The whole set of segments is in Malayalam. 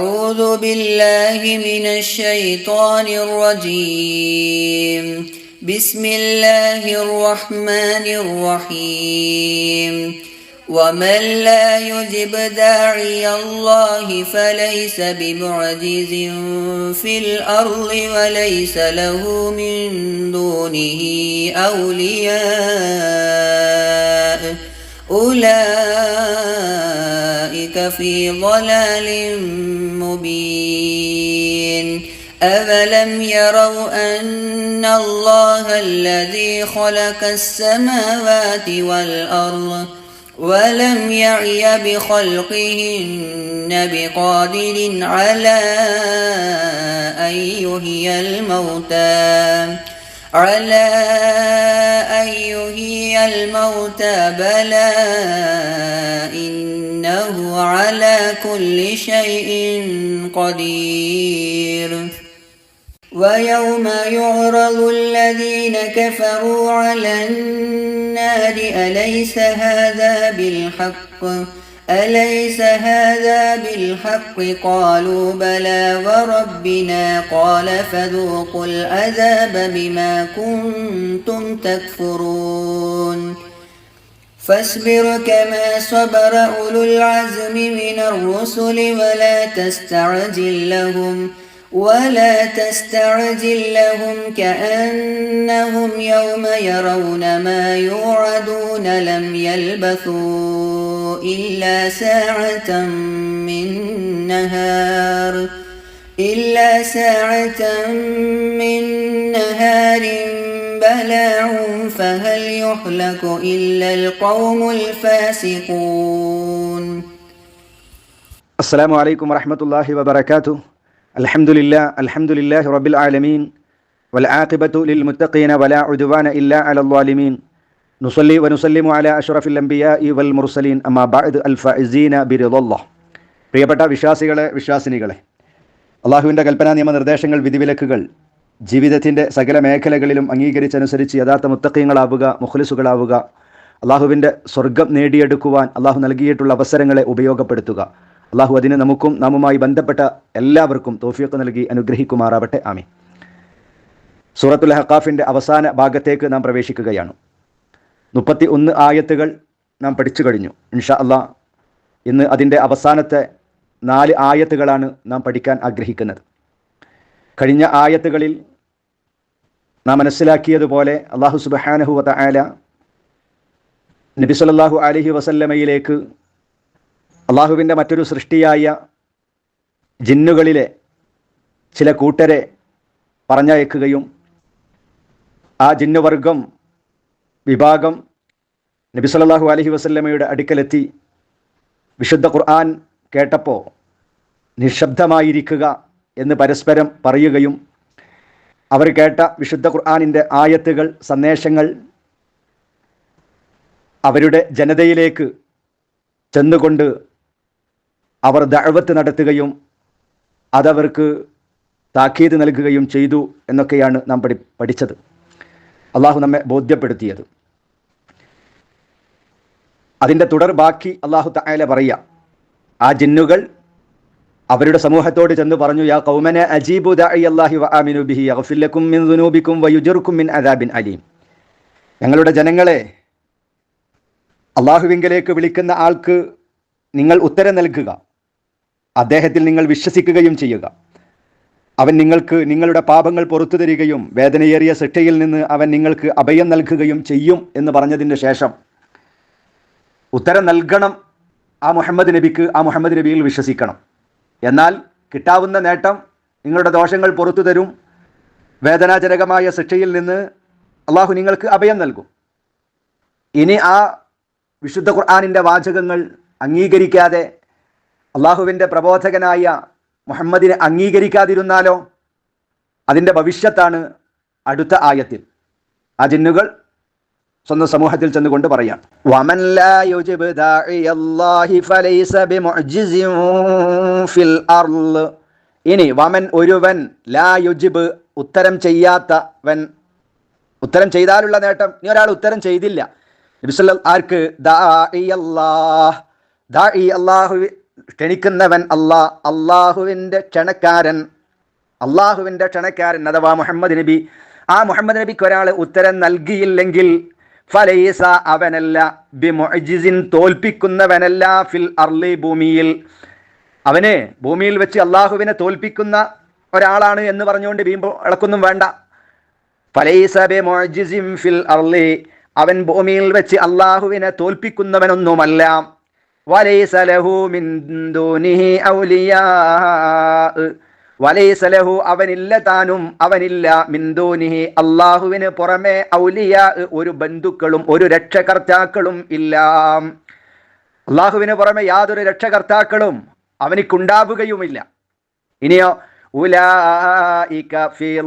أعوذ بالله من الشيطان الرجيم. بسم الله الرحمن الرحيم. ومن لا يجب داعي الله فليس بمعجز في الأرض وليس له من دونه أولياء. أولئك في ضلال مبين. أفلم يروا أن الله الذي خلق السماوات والأرض ولم يعي بخلقهن بقادر على أن يحيي الموتى على أن يحيي الموتى بلى إنه على كل شيء قدير. ويوم يعرض الذين كفروا على النار أليس هذا بالحق؟ أليس هذا بالحق؟ قالوا بلى وربنا قال فذوقوا العذاب بما كنتم تكفرون. فاصبر كما صبر أولو العزم من الرسل ولا تستعجل لهم ولا تستعجل لهم كأنهم يوم يرون ما يوعدون لم يلبثوا. إلا ساعة من نهار إلا ساعة من نهار بلاع فهل يهلك إلا القوم الفاسقون السلام عليكم ورحمة الله وبركاته. الحمد لله الحمد لله رب العالمين والعاقبة للمتقين ولا عدوان إلا على الظالمين. നുസല്ലി വനുസല്ലിമു അല അഷറഫിൽ അംബിയ ഇ വൽ മുർസലീൻ അമ്മ ബാദ് അൽ ഫൈസീന പ്രിയപ്പെട്ട വിശ്വാസികളെ വിശ്വാസിനികളെ അള്ളാഹുവിന്റെ കൽപ്പനാ നിയമനിർദ്ദേശങ്ങൾ വിധിവിലക്കുകൾ ജീവിതത്തിന്റെ സകല മേഖലകളിലും അംഗീകരിച്ചനുസരിച്ച് യഥാർത്ഥ മുത്തക്കീങ്ങളാവുക മുഖലിസുകളാവുക അള്ളാഹുവിന്റെ സ്വർഗം നേടിയെടുക്കുവാൻ അള്ളാഹു നൽകിയിട്ടുള്ള അവസരങ്ങളെ ഉപയോഗപ്പെടുത്തുക. അള്ളാഹു അതിന് നമുക്കും നാമുമായി ബന്ധപ്പെട്ട എല്ലാവർക്കും തോഫിയൊക്കെ നൽകി അനുഗ്രഹിക്കുമാറാവട്ടെ. ആമി സൂറത്തുൽ ഹക്കാഫിന്റെ അവസാന ഭാഗത്തേക്ക് നാം പ്രവേശിക്കുകയാണ്. മുപ്പത്തി ഒന്ന് ആയത്തുകൾ നാം പഠിച്ചു കഴിഞ്ഞു. ഇൻഷാ അള്ളാ ഇന്ന് അതിന്റെ അവസാനത്തെ നാല് ആയത്തുകളാണ് നാം പഠിക്കാൻ ആഗ്രഹിക്കുന്നത്. കഴിഞ്ഞ ആയത്തുകളിൽ നാം മനസ്സിലാക്കിയതുപോലെ അള്ളാഹു സുബഹാനഹു വത ആല നബി അലൈഹി വസല്ലമയിലേക്ക് അള്ളാഹുവിന്റെ മറ്റൊരു സൃഷ്ടിയായ ജിന്നുകളിലെ ചില കൂട്ടരെ പറഞ്ഞയക്കുകയും ആ ജിന്നുവർഗം വിഭാഗം നബി സല്ലല്ലാഹു അലഹി വസല്ലമയുടെ അടുക്കലെത്തി വിശുദ്ധ ഖുർആൻ കേട്ടപ്പോൾ നിശബ്ദമായിരിക്കുക എന്ന് പരസ്പരം പറയുകയും അവർ കേട്ട വിശുദ്ധ ഖുർആാനിന്റെ ആയത്തുകൾ സന്ദേശങ്ങൾ അവരുടെ ജനതയിലേക്ക് ചെന്നുകൊണ്ട് അവർ ദഴവത്ത് നടത്തുകയും അതവർക്ക് താക്കീത് നൽകുകയും ചെയ്തു എന്നൊക്കെയാണ് നാം പഠി പഠിച്ചത്. അള്ളാഹു നമ്മെ ബോധ്യപ്പെടുത്തിയത്. അതിന്റെ തുടർ ബാക്കി അള്ളാഹു തആല പറയുക ആ ജിന്നുകൾ അവരുടെ സമൂഹത്തോട് ചെന്ന് പറഞ്ഞു യാ കൗമന അജീബു അല്ലാഹി മിൻ മിൻ അദാബിൻ അലീം. ഞങ്ങളുടെ ജനങ്ങളെ അള്ളാഹുവിങ്കലേക്ക് വിളിക്കുന്ന ആൾക്ക് നിങ്ങൾ ഉത്തരം നൽകുക അദ്ദേഹത്തിൽ നിങ്ങൾ വിശ്വസിക്കുകയും ചെയ്യുക. അവൻ നിങ്ങൾക്ക് നിങ്ങളുടെ പാപങ്ങൾ പുറത്തു തരികയും വേദനയേറിയ ശിക്ഷയിൽ നിന്ന് അവൻ നിങ്ങൾക്ക് അഭയം നൽകുകയും ചെയ്യും എന്ന് പറഞ്ഞതിന് ശേഷം. ഉത്തരം നൽകണം ആ മുഹമ്മദ് നബിക്ക് ആ മുഹമ്മദ് നബിയിൽ വിശ്വസിക്കണം. എന്നാൽ കിട്ടാവുന്ന നേട്ടം നിങ്ങളുടെ ദോഷങ്ങൾ പുറത്തു തരും വേദനാജനകമായ ശിക്ഷയിൽ നിന്ന് അള്ളാഹു നിങ്ങൾക്ക് അഭയം നൽകും. ഇനി ആ വിശുദ്ധ ഖുർആാനിന്റെ വാചകങ്ങൾ അംഗീകരിക്കാതെ അള്ളാഹുവിന്റെ പ്രബോധകനായ മുഹമ്മദിനെ അംഗീകരിക്കാതിരുന്നാലോ? അതിന്റെ ഭവിഷ്യത്താണ് അടുത്ത ആയത്തിൽ. ആ ജിന്നുകൾ സ്വന്തം സമൂഹത്തിൽ ചെന്നുകൊണ്ട് പറയാം. ഇനി വമൻ ഒരുവൻ ലാ യുജിബ് ഉത്തരം ചെയ്യാത്തവൻ. ഉത്തരം ചെയ്താലുള്ള നേട്ടം ഇനി ഒരാൾ ഉത്തരം ചെയ്തില്ല. ആർക്ക്? ദാഇയല്ലാഹ്. ദാഇ അല്ലാഹു ക്ഷണിക്കുന്നവൻ അള്ളാ അള്ളാഹുവിന്റെ ക്ഷണക്കാരൻ അള്ളാഹുവിന്റെ ക്ഷണക്കാരൻ അഥവാ മുഹമ്മദ് നബി. ആ മുഹമ്മദ് നബിക്ക് ഒരാൾ ഉത്തരം നൽകിയില്ലെങ്കിൽ ഫലൈസ അവനല്ല ബി മുഅ്ജിസിൻ തോൽപ്പിക്കുന്നവനല്ല ഫിൽ അർലി ഭൂമിയിൽ. അവന് ഭൂമിയിൽ വെച്ച് അള്ളാഹുവിനെ തോൽപ്പിക്കുന്ന ഒരാളാണ് എന്ന് പറഞ്ഞുകൊണ്ട് വീമ്പോ ഇളക്കൊന്നും വേണ്ട. ഫലൈസ ബെ മുഅ്ജിസിൻ ഫിൽ അർലി അവൻ ഭൂമിയിൽ വെച്ച് അള്ളാഹുവിനെ തോൽപ്പിക്കുന്നവനൊന്നുമല്ല. വലൈസ ലഹു മിൻ ദൂനിഹി ഔലിയാ. വലൈസലഹു അവനില്ല താനും അവനില്ല മിന്ദൂനിഹി അള്ളാഹുവിന് പുറമെ ഔലിയ ഒരു ബന്ധുക്കളും ഒരു രക്ഷകർത്താക്കളും ഇല്ല. അള്ളാഹുവിന് പുറമെ യാതൊരു രക്ഷകർത്താക്കളും അവനിക്കുണ്ടാവുകയുമില്ല. ഇനിയോ ഉലായിക ഫീ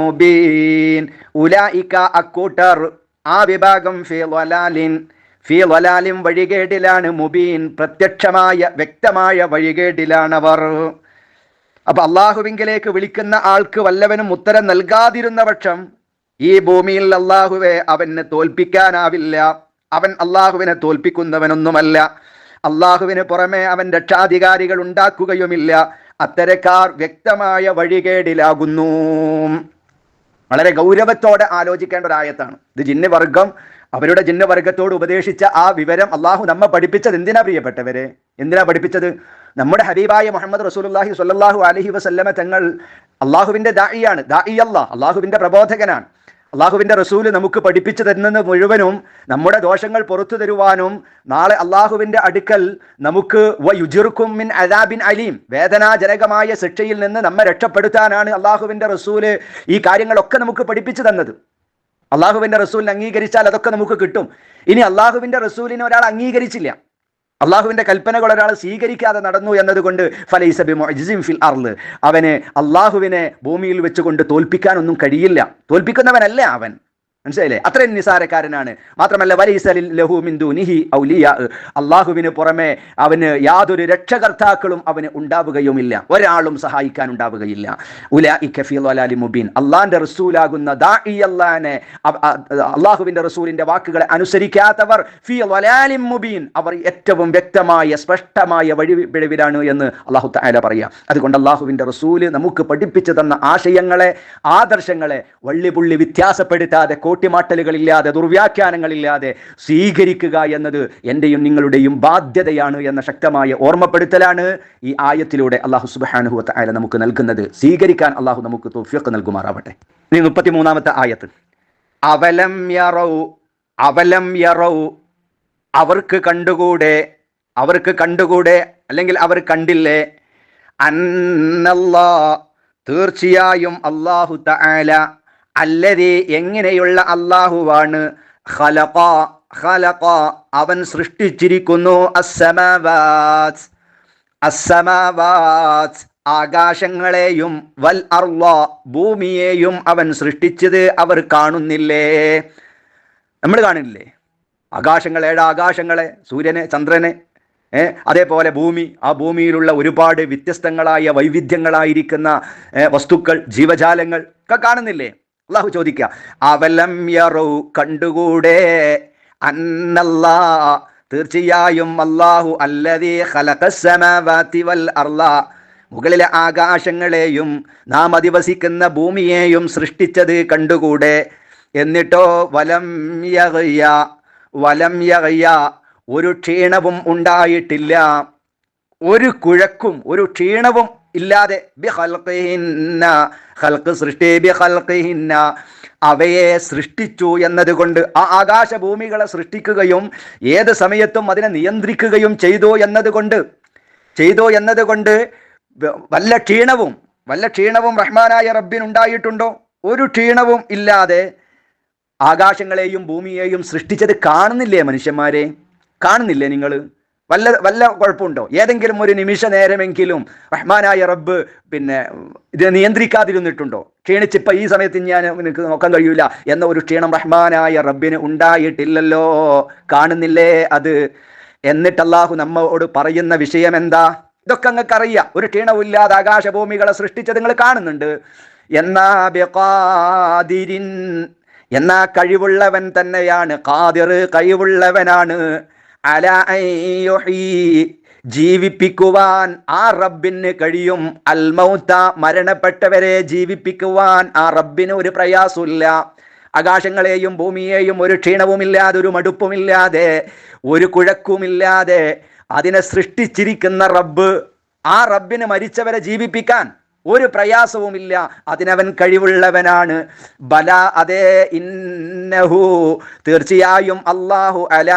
മുബീൻ. അക്കൂട്ടർ ആ വിഭാഗം ഫീ ഫീ വലാലിം വഴികേടിലാണ് മുബീൻ പ്രത്യക്ഷമായ വ്യക്തമായ വഴികേടിലാണവർ. അപ്പൊ അള്ളാഹുവിങ്കിലേക്ക് വിളിക്കുന്ന ആൾക്ക് വല്ലവനും ഉത്തരം നൽകാതിരുന്ന പക്ഷം ഈ ഭൂമിയിൽ അള്ളാഹുവെ അവന് തോൽപ്പിക്കാനാവില്ല. അവൻ അള്ളാഹുവിനെ തോൽപ്പിക്കുന്നവനൊന്നുമല്ല. അള്ളാഹുവിന് പുറമെ അവൻ രക്ഷാധികാരികൾ ഉണ്ടാക്കുകയുമില്ല. അത്തരക്കാർ വ്യക്തമായ വഴികേടിലാകുന്നു. വളരെ ഗൗരവത്തോടെ ആലോചിക്കേണ്ട ഒരു ആയത്താണ്. ഇത് ജിന്ന് വർഗം അവരുടെ ജിന്നവർഗത്തോട് ഉപദേശിച്ച ആ വിവരം അള്ളാഹു നമ്മെ പഠിപ്പിച്ചത് എന്തിനാ പ്രിയപ്പെട്ടവരെ? എന്തിനാ പഠിപ്പിച്ചത്? നമ്മുടെ ഹബീബായ മുഹമ്മദ് റസൂലുള്ളാഹി സ്വല്ലല്ലാഹു അലഹി വസല്ലമ തങ്ങൾ അള്ളാഹുവിന്റെ ദാഇയാണ്. ദാഇ അല്ല അള്ളാഹുവിന്റെ പ്രബോധകനാണ്. അള്ളാഹുവിന്റെ റസൂൽ നമുക്ക് പഠിപ്പിച്ചു തരുന്നത് മുഴുവനും നമ്മുടെ ദോഷങ്ങൾ പുറത്തു തരുവാനും നാളെ അള്ളാഹുവിന്റെ അടുക്കൽ നമുക്ക് മിൻ അദാബിൻ അലീം വേദനാജനകമായ ശിക്ഷയിൽ നിന്ന് നമ്മെ രക്ഷപ്പെടുത്താനാണ് അള്ളാഹുവിന്റെ റസൂൽ ഈ കാര്യങ്ങളൊക്കെ നമുക്ക് പഠിപ്പിച്ചു തന്നത്. അള്ളാഹുവിന്റെ റസൂലിനെ അംഗീകരിച്ചാൽ അതൊക്കെ നമുക്ക് കിട്ടും. ഇനി അള്ളാഹുവിന്റെ റസൂലിനെ ഒരാൾ അംഗീകരിച്ചില്ല. അള്ളാഹുവിന്റെ കൽപ്പനകൾ ഒരാൾ സ്വീകരിക്കാതെ നടന്നു എന്നതുകൊണ്ട് ഫലൈസബി മൊജിസിം ഫിൽ അർൾ അവന് അള്ളാഹുവിനെ ഭൂമിയിൽ വെച്ചുകൊണ്ട് തോൽപ്പിക്കാനൊന്നും കഴിയില്ല. തോൽപ്പിക്കുന്നവനല്ല അവൻ? മനസ്സിലായില്ലേ? അത്രയും നിസാരക്കാരനാണ്. മാത്രമല്ല വലൈസലിൽ ലഹു നിഹി ഔലിയ. അള്ളാഹുവിന് പുറമെ അവന് യാതൊരു രക്ഷകർത്താക്കളും അവന് ഉണ്ടാവുകയുമില്ല. ഒരാളും സഹായിക്കാൻ ഉണ്ടാവുകയില്ല. ഉലാലി മുബീൻ. അള്ളാന്റെ റസൂലാകുന്ന ദാഇ അല്ലാനെ അള്ളാഹുവിന്റെ റസൂലിന്റെ വാക്കുകളെ അനുസരിക്കാത്തവർ ഫി മുബീൻ. അവർ ഏറ്റവും വ്യക്തമായ സ്പഷ്ടമായ വഴി പിഴവിലാണ് എന്ന് അള്ളാഹു താല പറയാം. അതുകൊണ്ട് അള്ളാഹുവിന്റെ റസൂൽ നമുക്ക് പഠിപ്പിച്ചു തന്ന ആശയങ്ങളെ ആദർശങ്ങളെ വള്ളിപുള്ളി വ്യത്യാസപ്പെടുത്താതെ കോട്ടിമാട്ടലുകളില്ലാതെ ദുർവ്യാഖ്യാനങ്ങളില്ലാതെ സ്വീകരിക്കുക എന്നത് എന്റെയും നിങ്ങളുടെയും ബാധ്യതയാണ് എന്ന ശക്തമായ ഓർമ്മപ്പെടുത്തലാണ് ഈ ആയത്തിലൂടെ അള്ളാഹു സുബാനുഹു ആയ നമുക്ക് നൽകുന്നത്. സ്വീകരിക്കാൻ അള്ളാഹു നമുക്ക് തോഫിയൊക്കെ നൽകുമാറാവട്ടെ. ഇനി മുപ്പത്തി മൂന്നാമത്തെ ആയത്ത്. അവലം യറൗ അവലം യറൗ അവർക്ക് കണ്ടുകൂടെ അവർക്ക് കണ്ടുകൂടെ അല്ലെങ്കിൽ അവർ കണ്ടില്ലേ? അന്നല്ലാ തീർച്ചയായും അള്ളാഹു തആല അല്ലതി എങ്ങനെയുള്ള അള്ളാഹുവാണ് ഖലഖ ഖലഖ അവൻ സൃഷ്ടിച്ചിരിക്കുന്നു. ആകാശങ്ങളെയും വൽ അർള ഭൂമിയെയും അവൻ സൃഷ്ടിച്ചത് അവർ കാണുന്നില്ലേ? നമ്മൾ കാണുന്നില്ലേ ആകാശങ്ങൾ ഏഴ് ആകാശങ്ങളെ സൂര്യനെ ചന്ദ്രനെ അതേപോലെ ഭൂമി. ആ ഭൂമിയിലുള്ള ഒരുപാട് വ്യത്യസ്തങ്ങളായ വൈവിധ്യങ്ങളായിരിക്കുന്ന വസ്തുക്കൾ ജീവജാലങ്ങൾ ഒക്കെ കാണുന്നില്ലേ? അള്ളാഹു ചോദിക്കുക അവലം യറു കണ്ടുകൂടെ? അന്നല്ലാ തീർച്ചയായും അല്ലാഹു അല്ലതീ വൽ മുകളിലെ ആകാശങ്ങളെയും നാം അധിവസിക്കുന്ന ഭൂമിയെയും സൃഷ്ടിച്ചത് കണ്ടുകൂടെ? എന്നിട്ടോ വലം യഗ്യ വലം യഗ്യ ഒരു ക്ഷീണവും ഉണ്ടായിട്ടില്ല. ഒരു കുഴക്കും ഒരു ക്ഷീണവും ഇല്ലാതെ സൃഷ്ടി ബി അവയെ സൃഷ്ടിച്ചു എന്നതുകൊണ്ട് ആ ആകാശഭൂമികളെ സൃഷ്ടിക്കുകയും ഏത് സമയത്തും അതിനെ നിയന്ത്രിക്കുകയും ചെയ്തു എന്നതുകൊണ്ട് ചെയ്തു എന്നതുകൊണ്ട് വല്ല ക്ഷീണവും വല്ല ക്ഷീണവും റഹ്മാനായ റബ്ബിനുണ്ടായിട്ടുണ്ടോ ഒരു ക്ഷീണവും ഇല്ലാതെ ആകാശങ്ങളെയും ഭൂമിയെയും സൃഷ്ടിച്ചത് കാണുന്നില്ലേ മനുഷ്യന്മാരെ? കാണുന്നില്ലേ നിങ്ങൾ? വല്ല വല്ല കുഴപ്പമുണ്ടോ? ഏതെങ്കിലും ഒരു നിമിഷ നേരമെങ്കിലും റഹ്മാനായ റബ്ബ് പിന്നെ ഇത് നിയന്ത്രിക്കാതിരുന്നിട്ടുണ്ടോ? ക്ഷീണിച്ചിപ്പ ഈ സമയത്ത് ഞാൻ നിനക്ക് നോക്കാൻ കഴിയൂല എന്ന ഒരു ക്ഷീണം റഹ്മാനായ റബ്ബിന് ഉണ്ടായിട്ടില്ലല്ലോ. കാണുന്നില്ലേ അത്? എന്നിട്ട് അള്ളാഹു നമ്മോട് പറയുന്ന വിഷയം എന്താ ഇതൊക്കെ അങ്ങക്ക് അറിയാം. ഒരു ക്ഷീണമില്ലാതെ ആകാശഭൂമികളെ സൃഷ്ടിച്ചത് നിങ്ങൾ കാണുന്നുണ്ട്. എന്നാ എന്നാ കഴിവുള്ളവൻ തന്നെയാണ്. കാതിർ കഴിവുള്ളവനാണ്. ജീവിപ്പിക്കുവാൻ ആ റബ്ബിന് കഴിയും. അൽ മൗത്ത മരണപ്പെട്ടവരെ ജീവിപ്പിക്കുവാൻ ആ റബ്ബിന് ഒരു പ്രയാസമില്ല ആകാശങ്ങളെയും ഭൂമിയെയും ഒരു ക്ഷീണവുമില്ലാതെ ഒരു മടുപ്പുമില്ലാതെ ഒരു കുഴക്കുമില്ലാതെ അതിനെ സൃഷ്ടിച്ചിരിക്കുന്ന റബ്ബ് ആ റബ്ബിന് മരിച്ചവരെ ജീവിപ്പിക്കാൻ ഒരു പ്രയാസവുമില്ല. അതിനവൻ കഴിവുള്ളവനാണ്. ബല അതേ ഇന്നഹു തീർച്ചയായും അള്ളാഹു അല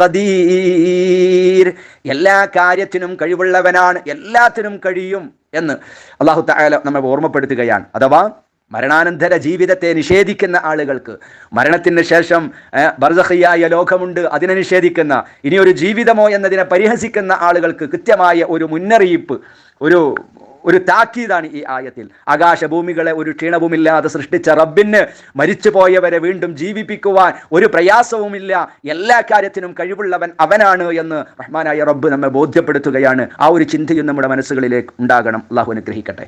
ഖദീർ. എല്ലാ കാര്യത്തിനും കഴിവുള്ളവനാണ്. എല്ലാത്തിനും കഴിയും എന്ന് അള്ളാഹു താല നമ്മെ ഓർമ്മപ്പെടുത്തുകയാണ്. അഥവാ മരണാനന്തര ജീവിതത്തെ നിഷേധിക്കുന്ന ആളുകൾക്ക് മരണത്തിന് ശേഷം ഏഹ്, ബർസഖിയായ ലോകമുണ്ട് അതിനെ നിഷേധിക്കുന്ന ഇനിയൊരു ജീവിതമോ എന്നതിനെ പരിഹസിക്കുന്ന ആളുകൾക്ക് കൃത്യമായ ഒരു മുന്നറിയിപ്പ് ഒരു ഒരു താക്കീതാണ് ഈ ആയത്തിൽ. ആകാശഭൂമികളെ ഒരു ക്ഷീണവുമില്ലാതെ സൃഷ്ടിച്ച റബ്ബിന് മരിച്ചുപോയവരെ വീണ്ടും ജീവിപ്പിക്കുവാൻ ഒരു പ്രയാസവുമില്ല. എല്ലാ കാര്യത്തിനും കഴിവുള്ളവൻ അവനാണ് എന്ന് റഹ്മാനായ റബ്ബ് നമ്മെ ബോധ്യപ്പെടുത്തുകയാണ്. ആ ഒരു ചിന്തയും നമ്മുടെ മനസ്സുകളിലേക്ക് ഉണ്ടാകണം. അള്ളാഹു അനുഗ്രഹിക്കട്ടെ.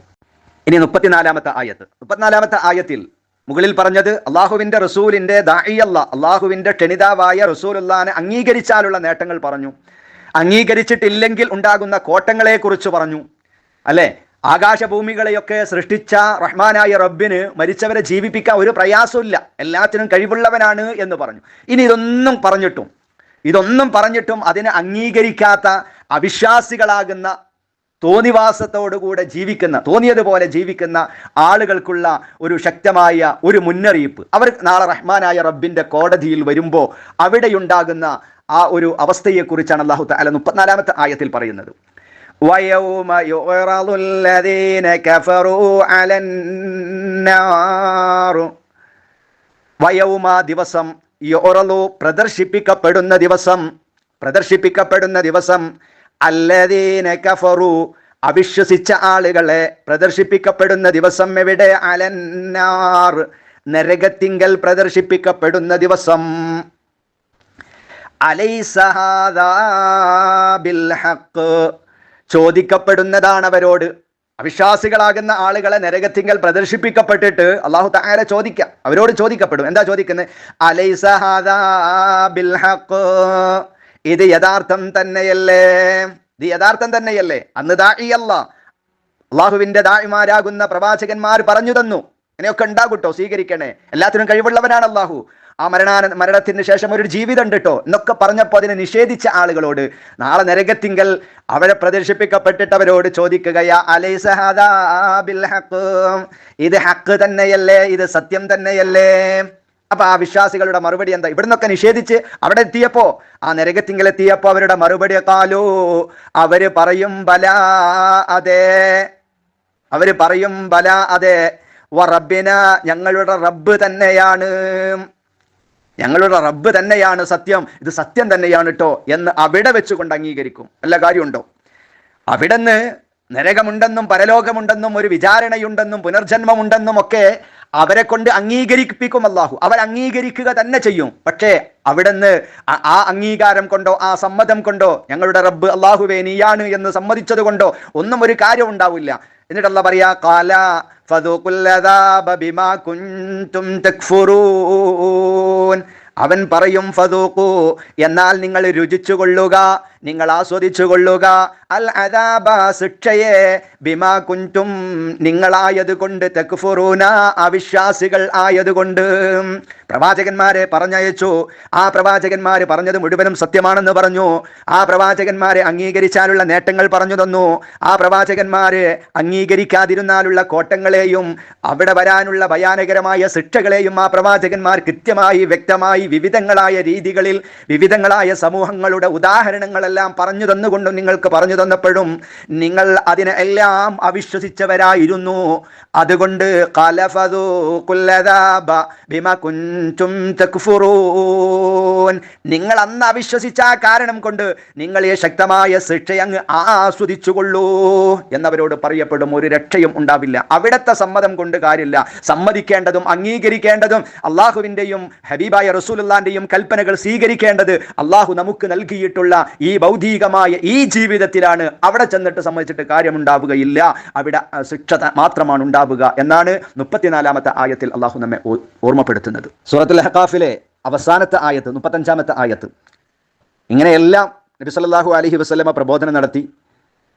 ഇനി മുപ്പത്തിനാലാമത്തെ ആയത്ത്. മുപ്പത്തിനാലാമത്തെ ആയത്തിൽ മുകളിൽ പറഞ്ഞത് അള്ളാഹുവിന്റെ റസൂലിന്റെ ദായിയല്ല അള്ളാഹുവിന്റെ ക്ഷണിതാവായ റസൂലുല്ലാനെ അംഗീകരിച്ചാലുള്ള നേട്ടങ്ങൾ പറഞ്ഞു. അംഗീകരിച്ചിട്ടില്ലെങ്കിൽ ഉണ്ടാകുന്ന കോട്ടങ്ങളെ കുറിച്ച് പറഞ്ഞു. അല്ലെ? ആകാശഭൂമികളെയൊക്കെ സൃഷ്ടിച്ച റഹ്മാനായ റബ്ബിന് മരിച്ചവരെ ജീവിപ്പിക്കാൻ ഒരു പ്രയാസമില്ല എല്ലാത്തിനും കഴിവുള്ളവനാണ് എന്ന് പറഞ്ഞു. ഇനി ഇതൊന്നും പറഞ്ഞിട്ടും ഇതൊന്നും പറഞ്ഞിട്ടും അതിനെ അംഗീകരിക്കാത്ത അവിശ്വാസികളാകുന്ന തോന്നിവാസത്തോടുകൂടെ ജീവിക്കുന്ന തോന്നിയതുപോലെ ജീവിക്കുന്ന ആളുകൾക്കുള്ള ഒരു ശക്തമായ ഒരു മുന്നറിയിപ്പ്. അവർ നാളെ റഹ്മാനായ റബ്ബിന്റെ കോടതിയിൽ വരുമ്പോൾ അവിടെയുണ്ടാകുന്ന ആ ഒരു അവസ്ഥയെക്കുറിച്ചാണ് അള്ളാഹു താല മുപ്പത്തിനാലാമത്തെ ആയത്തിൽ പറയുന്നത്. ويوم يعرض الذين كفروا على النار വയൗമ ദിവസം യൊറലു പ്രദർശിപ്പിക്കപ്പെടുന്ന ദിവസം പ്രദർശിപ്പിക്കപ്പെടുന്ന ദിവസം അല്ലദീന കഫറു അവിശ്വസിച്ച ആളുകളെ പ്രദർശിപ്പിക്കപ്പെടുന്ന ദിവസം എവിടെ അലന്നാർ നരകത്തിങ്കൽ പ്രദർശിപ്പിക്കപ്പെടുന്ന ദിവസം അലൈസ ഹാദാ ബിൽ ഹഖ് ചോദിക്കപ്പെടുന്നതാണ് അവരോട് അവിശ്വാസികളാകുന്ന ആളുകളെ നരകത്തിങ്കൽ പ്രദർശിപ്പിക്കപ്പെട്ടിട്ട് അള്ളാഹു താര ചോദിക്കാം. അവരോട് ചോദിക്കപ്പെടും. എന്താ ചോദിക്കുന്നത് ഇത് യഥാർത്ഥം തന്നെയല്ലേ? ഇത് യഥാർത്ഥം തന്നെയല്ലേ? അന്ന് ദാഇയല്ല അള്ളാഹുവിന്റെ ദായിമാരാകുന്ന പ്രവാചകന്മാർ പറഞ്ഞു തന്നു. അങ്ങനെയൊക്കെ ഉണ്ടാകുട്ടോ സ്വീകരിക്കണേ. എല്ലാത്തിനും കഴിവുള്ളവനാണ് അള്ളാഹു ആ മരണാന മരണത്തിന് ശേഷം ഒരു ജീവിതം ഉണ്ട് കേട്ടോ എന്നൊക്കെ പറഞ്ഞപ്പോൾ അതിനെ നിഷേധിച്ച ആളുകളോട് നാളെ നരകത്തിങ്കൽ അവരെ പ്രദർശിപ്പിക്കപ്പെട്ടിട്ട് അവരോട് ചോദിക്കുകയാ ഇത് ഹക്ക് തന്നെയല്ലേ? ഇത് സത്യം തന്നെയല്ലേ? അപ്പൊ ആ വിശ്വാസികളുടെ മറുപടി എന്താ? ഇവിടുന്നൊക്കെ നിഷേധിച്ച് അവിടെ എത്തിയപ്പോ ആ നരകത്തിങ്കലെത്തിയപ്പോ അവരുടെ മറുപടി കാലോ അവർ പറയും ബല അതെ അവർ പറയും ബല അതെ വ റബ്ബിന ഞങ്ങളുടെ റബ്ബ് തന്നെയാണ്. ഞങ്ങളുടെ റബ്ബ് തന്നെയാണ് സത്യം ഇത് സത്യം തന്നെയാണ് കേട്ടോ എന്ന് അവിടെ വെച്ചുകൊണ്ട് അംഗീകരിക്കും. നല്ല കാര്യമുണ്ടോ? അവിടുന്ന് നരകമുണ്ടെന്നും പരലോകമുണ്ടെന്നും ഒരു വിചാരണയുണ്ടെന്നും പുനർജന്മമുണ്ടെന്നും ഒക്കെ അവരെ കൊണ്ട് അംഗീകരിപ്പിക്കും അള്ളാഹു അവർ അംഗീകരിക്കുക തന്നെ ചെയ്യും. പക്ഷേ അവിടുന്ന് ആ അംഗീകാരം കൊണ്ടോ ആ സമ്മതം കൊണ്ടോ ഞങ്ങളുടെ റബ്ബ് അള്ളാഹുവേ നീയാണ് എന്ന് സമ്മതിച്ചത് കൊണ്ടോ ഒന്നും ഒരു കാര്യം ഉണ്ടാവില്ല എന്നിട്ടല്ല പറയാ കാല അവൻ പറയും ഫതൂക്കു എന്നാൽ നിങ്ങൾ രുചിച്ചു കൊള്ളുക നിങ്ങൾ ആസ്വദിച്ചു കൊള്ളുക അൽ അദാബ ശിക്ഷയെ ബിമാ കുൻതും നിങ്ങളായത് കൊണ്ട് തെക്കുഫുറൂന അവിശ്വാസികൾ ആയതുകൊണ്ട്. പ്രവാചകന്മാരെ പറഞ്ഞയച്ചു. ആ പ്രവാചകന്മാര് പറഞ്ഞത് മുഴുവനും സത്യമാണെന്ന് പറഞ്ഞു. ആ പ്രവാചകന്മാരെ അംഗീകരിച്ചാലുള്ള നേട്ടങ്ങൾ പറഞ്ഞു തന്നു. ആ പ്രവാചകന്മാരെ അംഗീകരിക്കാതിരുന്നാലുള്ള കോട്ടങ്ങളെയും അവിടെ വരാനുള്ള ഭയാനകരമായ ശിക്ഷകളെയും ആ പ്രവാചകന്മാർ കൃത്യമായി വ്യക്തമായി വിവിധങ്ങളായ രീതികളിൽ വിവിധങ്ങളായ സമൂഹങ്ങളുടെ ഉദാഹരണങ്ങളെല്ലാം പറഞ്ഞു തന്നുകൊണ്ടും നിങ്ങൾക്ക് പറഞ്ഞു തന്നപ്പോഴും നിങ്ങൾ അതിനെ എല്ലാം അവിശ്വസിച്ചവരായിരുന്നു. അതുകൊണ്ട് നിങ്ങൾ അന്ന് അവിശ്വസിച്ച ആ കാരണം കൊണ്ട് നിങ്ങൾ ഈ ശക്തമായ ശിക്ഷ അങ്ങ് ആസ്വദിച്ചുകൊള്ളൂ എന്നവരോട് പറയപ്പെടും. ഒരു രക്ഷയും ഉണ്ടാവില്ല. അവിടത്തെ സമ്മതം കൊണ്ട് കാര്യമില്ല. സമ്മതിക്കേണ്ടതും അംഗീകരിക്കേണ്ടതും അള്ളാഹുവിന്റെയും ഹബീബായ റസൂൽ കൽപ്പനകൾ സ്വീകരിക്കേണ്ടത് അള്ളാഹു നമുക്ക് നൽകിയിട്ടുള്ള ഈ ഭൗതികമായ ഈ ജീവിതത്തിലാണ് അവിടെ ചെന്നിട്ട് സംബന്ധിച്ചിട്ട് കാര്യമുണ്ടാവുകയില്ല. അവിടെ ശിക്ഷ മാത്രമാണ് ഉണ്ടാവുക എന്നാണ് മുപ്പത്തിനാലാമത്തെ ആയത്തിൽ അള്ളാഹു നമ്മെ ഓർമ്മപ്പെടുത്തുന്നത്. സൂറത്തുൽ ഹക്കാഫിലെ അവസാനത്തെ ആയത്ത് മുപ്പത്തഞ്ചാമത്തെ ആയത്ത്. ഇങ്ങനെയെല്ലാം നബി സല്ലല്ലാഹു അലൈഹി വസല്ലമ പ്രബോധനം നടത്തി.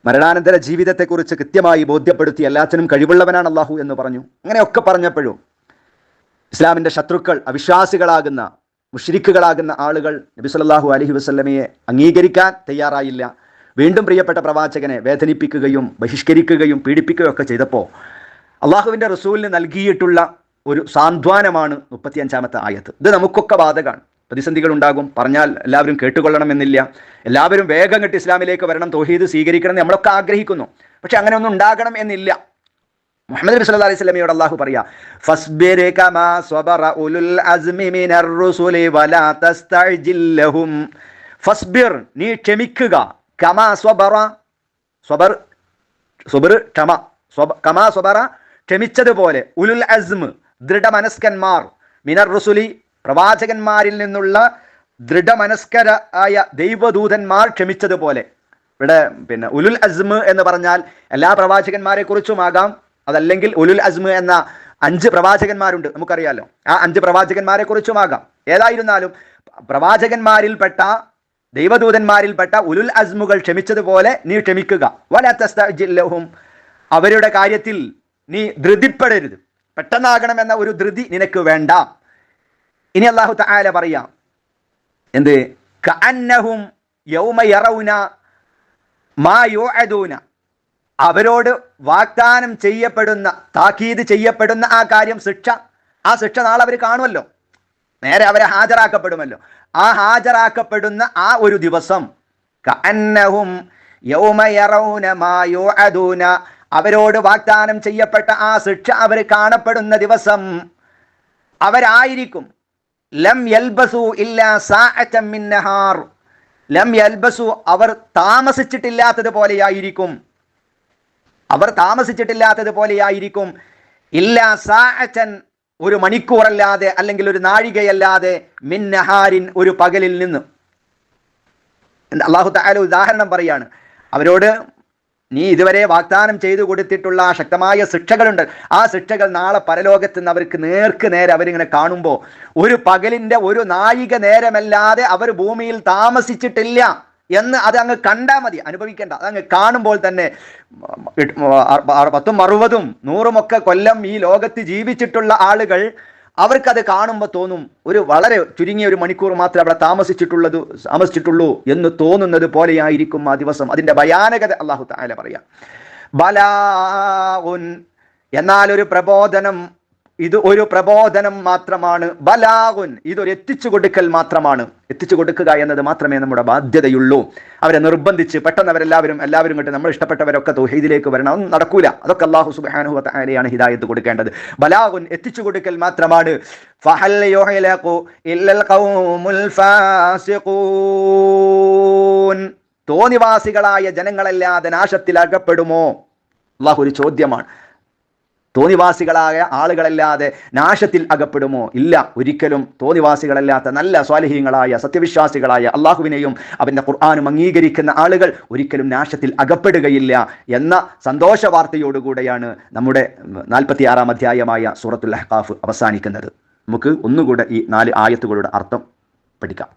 മരണാനന്തര ജീവിതത്തെക്കുറിച്ച് കൃത്യമായി ബോധ്യപ്പെടുത്തി എല്ലാത്തിനും കഴിവുള്ളവനാണ് അള്ളാഹു എന്ന് പറഞ്ഞു. അങ്ങനെയൊക്കെ പറഞ്ഞപ്പോഴും ഇസ്ലാമിന്റെ ശത്രുക്കൾ അവിശ്വാസികളാകുന്ന മുഷ്രിക്കുകളാകുന്ന ആളുകൾ നബി സല്ലാഹു അലഹി വസ്ലമയെ അംഗീകരിക്കാൻ തയ്യാറായില്ല. വീണ്ടും പ്രിയപ്പെട്ട പ്രവാചകനെ വേദനിപ്പിക്കുകയും ബഹിഷ്കരിക്കുകയും പീഡിപ്പിക്കുകയും ഒക്കെ ചെയ്തപ്പോൾ അള്ളാഹുവിന്റെ റസൂലിന് നൽകിയിട്ടുള്ള ഒരു സാന്ത്വനമാണ് മുപ്പത്തിയഞ്ചാമത്തെ ആയത്ത്. ഇത് നമുക്കൊക്കെ ബാധകമാണ് പ്രതിസന്ധികൾ ഉണ്ടാകും പറഞ്ഞാൽ എല്ലാവരും കേട്ടുകൊള്ളണമെന്നില്ല. എല്ലാവരും വേഗം കെട്ടി ഇസ്ലാമിലേക്ക് വരണം തോഹീദ് സ്വീകരിക്കണം നമ്മളൊക്കെ ആഗ്രഹിക്കുന്നു. പക്ഷെ അങ്ങനെ ഒന്നും ഉണ്ടാകണം എന്നില്ല. മുഹമ്മദ് നബി സല്ലല്ലാഹു അലൈഹി വസല്ലമയോട് അല്ലാഹു പറയാ ഫസ്ബിർ കമാ സ്വബറ ഉലുൽ അസ്മി മിനർ റുസുലി വലാ തസ്തഅജിൽ ലഹും. ഫസ്ബിർ നീ ക്ഷമിക്കുക. കമാ സ്വബറ സ്വബർ സ്വബർ ക്ഷമ. കമാ സ്വബറ ക്ഷമിച്ചതുപോലെ. ഉലുൽ അസ്മ ദൃഢ മനസ്കന്മാർ മിനർ റുസുലി പ്രവാചകന്മാരിൽ നിന്നുള്ള ദൃഢ ദൃഢമനസ്കരായ ദൈവദൂതന്മാർ ക്ഷമിച്ചതുപോലെ. ഇവിടെ പിന്നെ ഉലുൽ അസ്മ് എന്ന് പറഞ്ഞാൽ എല്ലാ പ്രവാചകന്മാരെ കുറിച്ചുമാകാം അതല്ലെങ്കിൽ ഉലുൽ അസ്മ എന്ന അഞ്ച് പ്രവാചകന്മാരുണ്ട് നമുക്കറിയാലോ. ആ അഞ്ച് പ്രവാചകന്മാരെ കുറിച്ചുമാകാം ഏതായിരുന്നാലും പ്രവാചകന്മാരിൽപ്പെട്ട ദൈവദൂതന്മാരിൽപ്പെട്ട ഉലുൽ അസ്മുകൾ ക്ഷമിച്ചതുപോലെ നീ ക്ഷമിക്കുക. വലത്തസ്തജില്ലവും അവരുടെ കാര്യത്തിൽ നീ ധൃതിപ്പെടരുത്. പെട്ടെന്നാകണമെന്ന ഒരു ധൃതി നിനക്ക് വേണ്ട. ഇനി അള്ളാഹു തആല പറയാം. എന്ത്? കഅന്നഹും യൗമ യറൗന മാ യുഅദൂന. അവരോട് വാഗ്ദാനം ചെയ്യപ്പെടുന്ന താക്കീത് ചെയ്യപ്പെടുന്ന ആ കാര്യം ശിക്ഷ ആ ശിക്ഷ നാളെ അവർ കാണുമല്ലോ. നേരെ അവരെ ഹാജരാക്കപ്പെടുമല്ലോ. ആ ഹാജരാക്കപ്പെടുന്ന ആ ഒരു ദിവസം യുഅദൂന അവരോട് വാഗ്ദാനം ചെയ്യപ്പെട്ട ആ ശിക്ഷ അവർ കാണപ്പെടുന്ന ദിവസം അവരായിരിക്കും. ലം യൽബസു ഇല്ലാ ലം യൽബസു അവർ താമസിച്ചിട്ടില്ലാത്തത് പോലെയായിരിക്കും അവർ താമസിച്ചിട്ടില്ലാത്തതുപോലെയായിരിക്കും. ഇല്ലാ സാഅച്ചൻ ഒരു മണിക്കൂറല്ലാതെ അല്ലെങ്കിൽ ഒരു നാഴികയല്ലാതെ മിന്നഹാരിൻ നഹാരിൻ ഒരു പകലിൽ നിന്ന്. അള്ളാഹു താല ഉദാഹരണം പറയാണ്. അവരോട് നീ ഇതുവരെ വാഗ്ദാനം ചെയ്തു കൊടുത്തിട്ടുള്ള ആ ശക്തമായ ശിക്ഷകളുണ്ട്. ആ ശിക്ഷകൾ നാളെ പരലോകത്ത് നിന്ന് അവർക്ക് നേർക്ക് നേരെ അവരിങ്ങനെ കാണുമ്പോൾ ഒരു പകലിന്റെ ഒരു നാഴിക നേരമല്ലാതെ അവർ ഭൂമിയിൽ താമസിച്ചിട്ടില്ല. എന്ന് അത് അങ്ങ് കണ്ടാൽ മതി അനുഭവിക്കേണ്ട. അതങ്ങ് കാണുമ്പോൾ തന്നെ പത്തും അറുപതും നൂറുമൊക്കെ കൊല്ലം ഈ ലോകത്ത് ജീവിച്ചിട്ടുള്ള ആളുകൾ അവർക്കത് കാണുമ്പോൾ തോന്നും ഒരു വളരെ ചുരുങ്ങിയ ഒരു മണിക്കൂർ മാത്രമേ അവിടെ താമസിച്ചിട്ടുള്ളത് താമസിച്ചിട്ടുള്ളൂ എന്ന് തോന്നുന്നത് പോലെയായിരിക്കും ആ ദിവസം. അതിന്റെ ഭയാനകത അള്ളാഹു താല പറയാം. ബലാഉൻ എന്നാൽ ഒരു പ്രബോധനം ഇത് ഒരു പ്രബോധനം മാത്രമാണ്. ബലാഗുൻ ഇതൊരു എത്തിച്ചു കൊടുക്കൽ മാത്രമാണ്. എത്തിച്ചു കൊടുക്കുക എന്നത് മാത്രമേ നമ്മുടെ ബാധ്യതയുള്ളൂ. അവരെ നിർബന്ധിച്ച് പെട്ടെന്ന് അവരെല്ലാവരും എല്ലാവരും കിട്ടും നമ്മൾ ഇഷ്ടപ്പെട്ടവരൊക്കെ തൗഹീദിലേക്ക് വരണം. അതൊന്നും നടക്കൂല. അതൊക്കെ അള്ളാഹു സുബ്ഹാനഹു വതആലയാണ് ഹിദായത്ത് കൊടുക്കേണ്ടത്. ബലാഗുൻ എത്തിച്ചു കൊടുക്കൽ മാത്രമാണ് തോന്നിവാസികളായ ജനങ്ങളല്ലാതെ നാശത്തിൽ അകപ്പെടുമോ അള്ളാഹു ഒരു ചോദ്യമാണ്. തോന്നിവാസികളായ ആളുകളല്ലാതെ നാശത്തിൽ അകപ്പെടുമോ? ഇല്ല ഒരിക്കലും തോന്നിവാസികളല്ലാത്ത നല്ല സ്വാലിഹീങ്ങളായ സത്യവിശ്വാസികളായ അള്ളാഹുവിനെയും അവന്റെ ഖുർആാനും അംഗീകരിക്കുന്ന ആളുകൾ ഒരിക്കലും നാശത്തിൽ അകപ്പെടുകയില്ല എന്ന സന്തോഷ വാർത്തയോടുകൂടെയാണ് നമ്മുടെ നാൽപ്പത്തി ആറാം അധ്യായമായ സൂറത്തുൽ അഹ്കാഫ് അവസാനിക്കുന്നത്. നമുക്ക് ഒന്നുകൂടെ ഈ നാല് ആയത്തുകളുടെ അർത്ഥം പഠിക്കാം.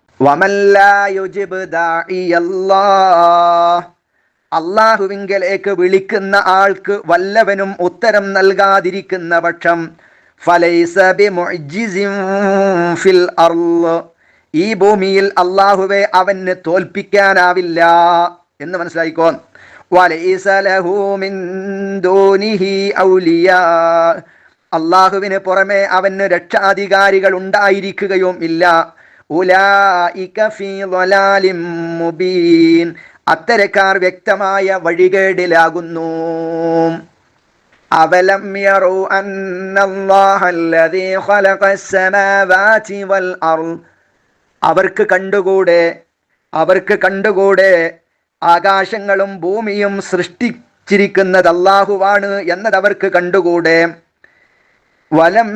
അള്ളാഹുവിങ്കലേക്ക് വിളിക്കുന്ന ആൾക്ക് വല്ലവനും ഉത്തരം നൽകാതിരിക്കുന്ന പക്ഷം ഫിൽ ഈ ഭൂമിയിൽ അള്ളാഹുവെ അവന് തോൽപ്പിക്കാനാവില്ല എന്ന് മനസ്സിലായിക്കോ? അള്ളാഹുവിന് പുറമെ അവന് രക്ഷാധികാരികൾ ഉണ്ടായിരിക്കുകയും ഇല്ല. ഉലാ അത്തരക്കാർ വ്യക്തമായ വഴികേടിലാകുന്നു. അവർക്ക് കണ്ടുകൂടെ അവർക്ക് കണ്ടുകൂടെ ആകാശങ്ങളും ഭൂമിയും സൃഷ്ടിച്ചിരിക്കുന്നത് അള്ളാഹുവാണ് എന്നത് അവർക്ക് കണ്ടുകൂടെ. വലം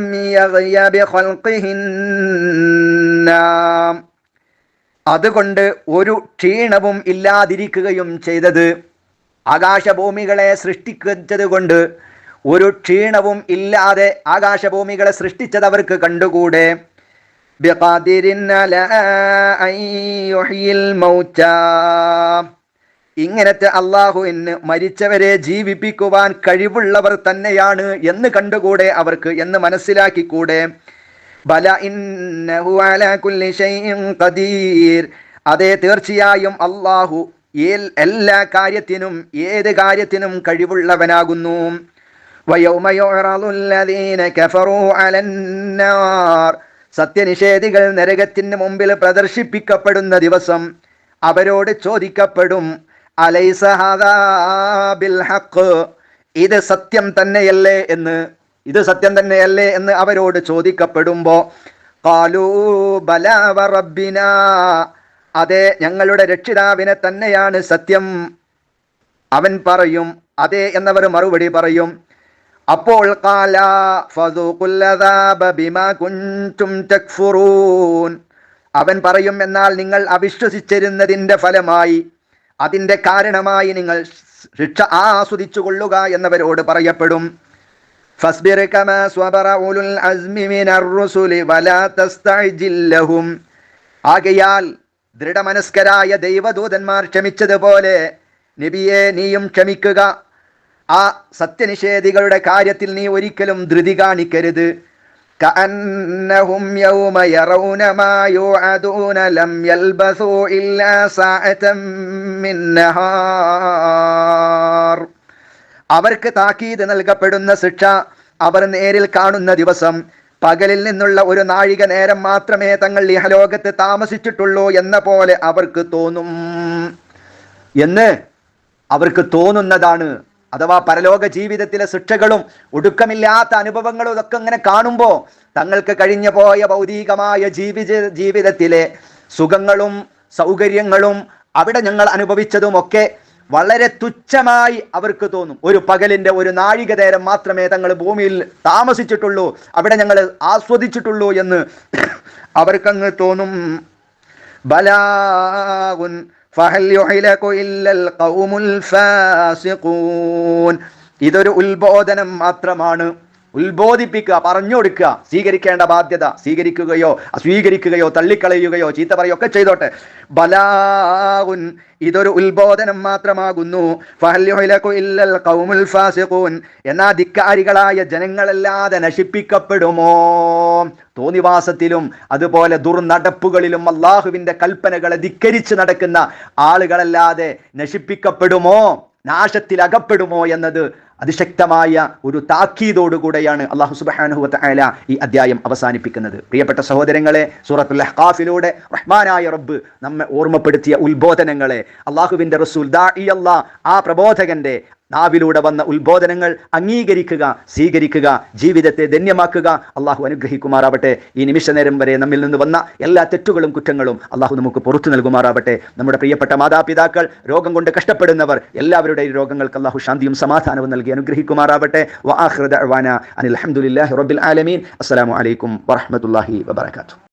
അതുകൊണ്ട് ഒരു ക്ഷീണവും ഇല്ലാതിരിക്കുകയും ചെയ്തത് ആകാശഭൂമികളെ സൃഷ്ടിച്ചതുകൊണ്ട് ഒരു ക്ഷീണവും ഇല്ലാതെ ആകാശഭൂമികളെ സൃഷ്ടിച്ചത് അവർക്ക് കണ്ടുകൂടെ ഇങ്ങനത്തെ അള്ളാഹുവിന് മരിച്ചവരെ ജീവിപ്പിക്കുവാൻ കഴിവുള്ളവർ തന്നെയാണ് എന്ന് കണ്ടുകൂടെ അവർക്ക് എന്ന് മനസ്സിലാക്കിക്കൂടെ? ബല ഇന്നഹു അലാ കുല്ലി ഷൈഇൻ ഖദീർ. അതെ തീർച്ചയായും അള്ളാഹു എല്ലാ കാര്യത്തിനും ഏത് കാര്യത്തിനും കഴിവുള്ളവനാകുന്നു. സത്യനിഷേധികൾ നരകത്തിന് മുമ്പിൽ പ്രദർശിപ്പിക്കപ്പെടുന്ന ദിവസം അവരോട് ചോദിക്കപ്പെടും അലൈസ ഇത് സത്യം തന്നെയല്ലേ എന്ന്. ഇത് സത്യം തന്നെയല്ലേ എന്ന് അവരോട് ചോദിക്കപ്പെടുമ്പോ കാലൂ ബല റബ്ബിന. അതെ ഞങ്ങളുടെ രക്ഷിതാവിനെ തന്നെയാണ് സത്യം. അവൻ പറയും അതെ എന്നവർ മറുപടി പറയും അപ്പോൾ അവൻ പറയും എന്നാൽ നിങ്ങൾ അവിശ്വസിച്ചിരുന്നതിന്റെ ഫലമായി അതിന്റെ കാരണമായി നിങ്ങൾ ശിക്ഷ ആസ്വദിച്ചു കൊള്ളുക എന്നവരോട് പറയപ്പെടും. فاصبر كما صبر أولو العزم من الرسل ولا تستعجل لهم ആകയാൽ ദൃഢമനസ്കരായ ദൈവദൂതന്മാർ ക്ഷമിച്ചതുപോലെ നബിയെ നീയും ക്ഷമിക്കുക ആ സത്യനിഷേധികളുടെ കാര്യത്തിൽ നീ ഒരിക്കലും ധൃതി കാണിക്കരുത് كأنهم يوم يرون ما يوعدون لم يلبثوا إلا ساعة من نهار അവർക്ക് താക്കീത് നൽകപ്പെടുന്ന ശിക്ഷ അവർ നേരിൽ കാണുന്ന ദിവസം പകലിൽ നിന്നുള്ള ഒരു നാഴിക നേരം മാത്രമേ തങ്ങൾ ഇഹലോകത്ത് താമസിച്ചിട്ടുള്ളൂ എന്ന പോലെ അവർക്ക് തോന്നും. എന്ന് അവർക്ക് തോന്നുന്നതാണ്. അഥവാ പരലോക ജീവിതത്തിലെ ശിക്ഷകളും ഒടുക്കമില്ലാത്ത അനുഭവങ്ങളും ഇതൊക്കെ ഇങ്ങനെ കാണുമ്പോൾ തങ്ങൾക്ക് കഴിഞ്ഞു പോയ ഭൗതികമായ ജീവിത ജീവിതത്തിലെ സുഖങ്ങളും സൗകര്യങ്ങളും അവിടെ ഞങ്ങൾ അനുഭവിച്ചതുമൊക്കെ വളരെ തുച്ഛമായി അവർക്ക് തോന്നും. ഒരു പകലിന്റെ ഒരു നാഴിക നേരം മാത്രമേ തങ്ങൾ ഭൂമിയിൽ താമസിച്ചിട്ടുള്ളൂ അവിടെ ഞങ്ങൾ ആസ്വദിച്ചിട്ടുള്ളൂ എന്ന് അവർക്കങ്ങ് തോന്നും. ഇതൊരു ഉത്ബോധനം മാത്രമാണ്. ഉത്ബോധിപ്പിക്കുക പറഞ്ഞു കൊടുക്കുക സ്വീകരിക്കേണ്ട ബാധ്യത സ്വീകരിക്കുകയോ സ്വീകരിക്കുകയോ തള്ളിക്കളയുകയോ ചീത്ത പറയുകയോ ഒക്കെ ചെയ്തോട്ടെ. ബലാഉൻ ഇതൊരു ഉത്ബോധനം മാത്രമാകുന്നു. എന്നാ ധിക്കാരികളായ ജനങ്ങളല്ലാതെ നശിപ്പിക്കപ്പെടുമോ? തോന്നിവാസത്തിലും അതുപോലെ ദുർനടപ്പുകളിലും അള്ളാഹുവിന്റെ കൽപ്പനകളെ ധിക്കരിച്ച് നടക്കുന്ന ആളുകളല്ലാതെ നശിപ്പിക്കപ്പെടുമോ? നാശത്തിൽ അകപ്പെടുമോ എന്നത് അതിശക്തമായ ഒരു താക്കീതോടുകൂടെയാണ് അള്ളാഹു സുബാനുഹുവത്ത് തആല ഈ അധ്യായം അവസാനിപ്പിക്കുന്നത്. പ്രിയപ്പെട്ട സഹോദരങ്ങളെ സൂറത്തുൽ ഹഖാഫിലൂടെ റഹ്മാനായ റബ്ബ് നമ്മെ ഓർമ്മപ്പെടുത്തിയ ഉത്ബോധനങ്ങളെ അള്ളാഹുവിന്റെ റസൂൽ ദാഇ അല്ലാ ആ പ്രബോധകന്റെ നാവിലൂടെ വന്ന ഉത്ബോധനങ്ങൾ അംഗീകരിക്കുക സ്വീകരിക്കുക ജീവിതത്തെ ധന്യമാക്കുക. അള്ളാഹു അനുഗ്രഹിക്കുമാറാവട്ടെ. ഈ നിമിഷ നേരം വരെ നമ്മിൽ നിന്ന് വന്ന എല്ലാ തെറ്റുകളും കുറ്റങ്ങളും അള്ളാഹു നമുക്ക് പുറത്തു നൽകുമാറാവട്ടെ. നമ്മുടെ പ്രിയപ്പെട്ട മാതാപിതാക്കൾ രോഗം കൊണ്ട് കഷ്ടപ്പെടുന്നവർ എല്ലാവരുടെയും രോഗങ്ങൾക്ക് അള്ളാഹു ശാന്തിയും സമാധാനവും നൽകി അനുഗ്രഹിക്കുമാറാവട്ടെ. വാഹൃദ അനിൽ അലഹമുല്ലാഹി റബ്ബിൽ ആലമീൻ. അസ്സലാമു അലൈക്കും വറഹമത്തല്ലാഹി വബറകാതുഹു.